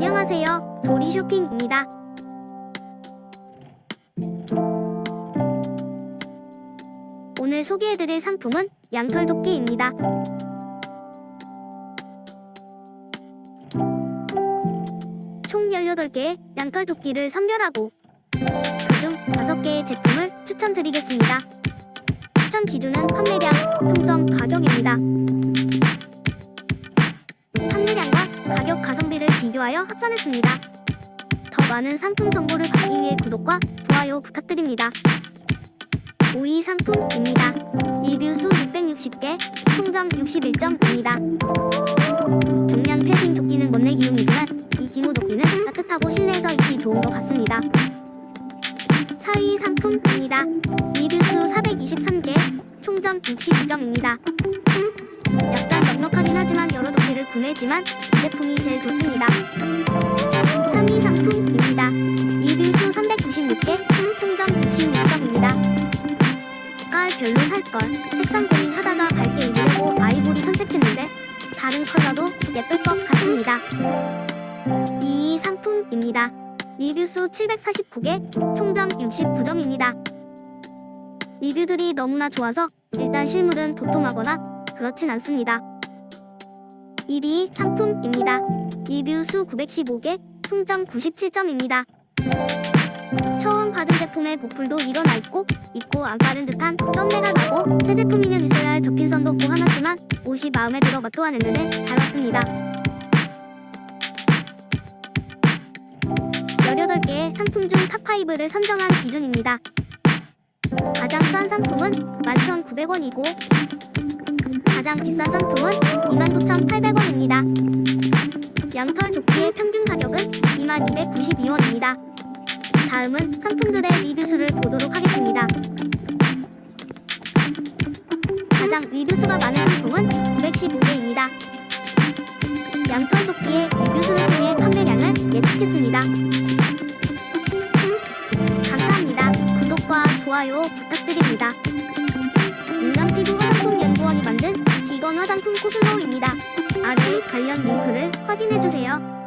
안녕하세요. 도리 쇼핑입니다. 오늘 소개해드릴 상품은 양털 도끼입니다. 총 18개의 양털 도끼를 선별하고 그중 5개의 제품을 추천드리겠습니다. 추천 기준은 판매량, 평점, 가격입니다. 비교하여 합산했습니다. 더 많은 상품 정보를 받기 위해 구독과 좋아요 부탁드립니다. 5위 상품입니다. 리뷰 수 660개, 총점 61점입니다. 경량 패딩 조끼는 못내 기용이지만 이 기모 조끼는 따뜻하고 실내에서 입기 좋은 것 같습니다. 4위 상품입니다. 리뷰 수 423개, 총점 62점입니다. 구매했지만 이 제품이 제일 좋습니다. 3위 상품입니다. 리뷰 수 396개, 총점 66점입니다. 깔 별로 살걸 색상 고민하다가 밝게 입으려고 아이보리 선택했는데 다른 컬러도 예쁠 것 같습니다. 2위 상품입니다. 리뷰 수 749개, 총점 69점입니다. 리뷰들이 너무나 좋아서 일단 실물은 도톰하거나 그렇진 않습니다. 1위 상품입니다. 리뷰 수 915개, 총점 97점입니다. 처음 받은 제품의 보풀도 일어나 있고 입고 안 빠른 듯한 쩐내가 나고 새 제품이면 있어야 할 접힌 선도 고하놨지만 옷이 마음에 들어 맛도 안 했는데 잘 왔습니다. 18개의 상품 중 탑5를 선정한 기준입니다. 가장 싼 상품은 11,900원이고 가장 비싼 상품은 29,800원입니다. 양털 조끼의 평균 가격은 22,292원입니다. 다음은 상품들의 리뷰 수를 보도록 하겠습니다. 가장 리뷰 수가 많은 상품은 915개입니다. 양털 조끼의 리뷰 수를 통해 판매량을 예측했습니다. 감사합니다. 구독과 좋아요 부탁드립니다. 인간 피부 화장 관련 링크를 확인해주세요.